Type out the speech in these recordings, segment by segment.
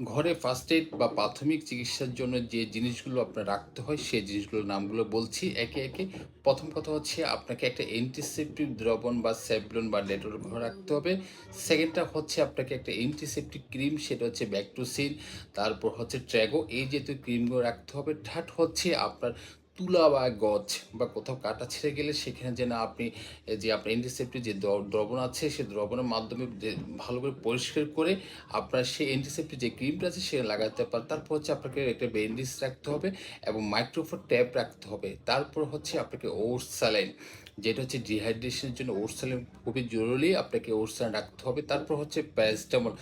ঘরে first aid বা প্রাথমিক চিকিৎসার জন্য যে জিনিসগুলো আপনার রাখতে হয়, সেই জিনিসগুলোর নামগুলো বলছি। একে একে প্রথম কথা হচ্ছে আপনাকে একটা অ্যান্টিসেপটিক দ্রবণ বা স্যাবলন বা ডেটল ঘরে রাখতে হবে। সেকেন্ডটা হচ্ছে আপনাকে একটা অ্যান্টিসেপটিক ক্রিম সেটা হচ্ছে ব্যাকটোসিন তারপর হচ্ছে ট্র্যাগো এই যেহেতু ক্রিমগুলো রাখতে হবে। থার্ড হচ্ছে আপনার তুলা বা গছ বা কোথাও কাটা ছিঁড়ে গেলে সেখানে যেন আপনি, যে আপনার অ্যান্টিসেপ্টিক যে দ্রবণ আছে সেই দ্রবণের মাধ্যমে ভালো করে পরিষ্কার করে আপনার সেই অ্যান্টিসেপ্টিক যে ক্রিমটা আছে সেটা লাগাতে পারেন। তারপর হচ্ছে আপনাকে একটা ব্যান্ডেজ রাখতে হবে এবং মাইক্রোফোন ট্যাপ রাখতে হবে। তারপর হচ্ছে আপনাকে ওটস স্যালাইন যেটা হচ্ছে ডিহাইড্রেশনের জন্য স্যালাইন খুবই জরুরি, আপনাকে ওটস রাখতে হবে। তারপর হচ্ছে প্যারাসিটামল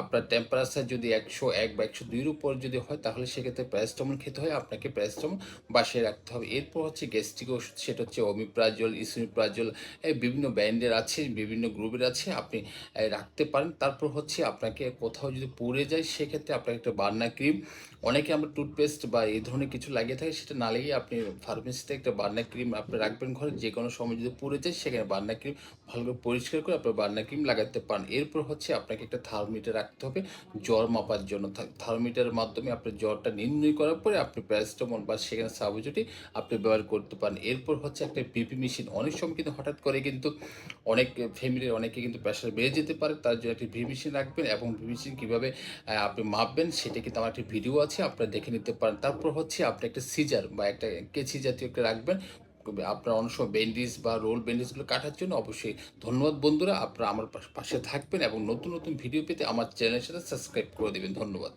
আপনার টেম্পারেচার যদি একশো এক বা একশো দুইয়ের উপর যদি হয়, তাহলে সেক্ষেত্রে প্যারাসিটামল খেতে হয়। আপনাকে প্যারাসিটামল বাসায় রাখতে হবে। এরপর হচ্ছে গ্যাস্ট্রিক ওষুধ, সেটা হচ্ছে অমিপ্রাজল ইসুমিপ্রাজল বিভিন্ন ব্র্যান্ডের আছে, বিভিন্ন গ্রুপের আছে, আপনি রাখতে পারেন। তারপর হচ্ছে আপনাকে কোথাও যদি পড়ে যায়, সেক্ষেত্রে আপনাকে একটা বার্না ক্রিম অনেকে আমরা টুথপেস্ট বা এই ধরনের কিছু লাগিয়ে থাকে, সেটা না লাগিয়ে আপনি ফার্মেসিতে একটা বার্না ক্রিম আপনি রাখবেন ঘরে যে কোনো সময় যদি পড়ে যায়, সেখানে বার্না ক্রিম ভালো করে পরিষ্কার করে আপনার বার্না ক্রিম লাগাতে পারেন। এরপর হচ্ছে আপনাকে একটা থার্মোমিটার রাখতে হবে, জ্বর মাপার জন্য। থার্মোমিটারের মাধ্যমে আপনার জ্বরটা নির্ণয় করার পরে আপনি প্যারাসিটামল বা সেখানে সাবুজুটি আপনি ব্যবহার করতে পারেন। এরপর হচ্ছে একটা পিপি মেশিন। অনেক সময় কিন্তু হঠাৎ করে কিন্তু অনেক ফ্যামিলির অনেকে কিন্তু প্রেশার বেড়ে যেতে পারে, তার জন্য একটি ভি মেশিন রাখবেন এবং ভি মেশিন কীভাবে আপনি মাপবেন সেটা কিন্তু আমার একটি ভিডিও আছে, আপনারা দেখে নিতে পারেন। তারপর হচ্ছে আপনি একটা সিজার বা একটা কেচি জাতীয় একটা রাখবেন আপনার অনেক সময় ব্যান্ডেজ বা রোল ব্যান্ডেজগুলো কাটার জন্য অবশ্যই ধন্যবাদ বন্ধুরা। আপনারা আমার পাশ- থাকবেন এবং নতুন নতুন ভিডিও পেতে আমার চ্যানেলের সাথে সাবস্ক্রাইব করে দেবেন। ধন্যবাদ।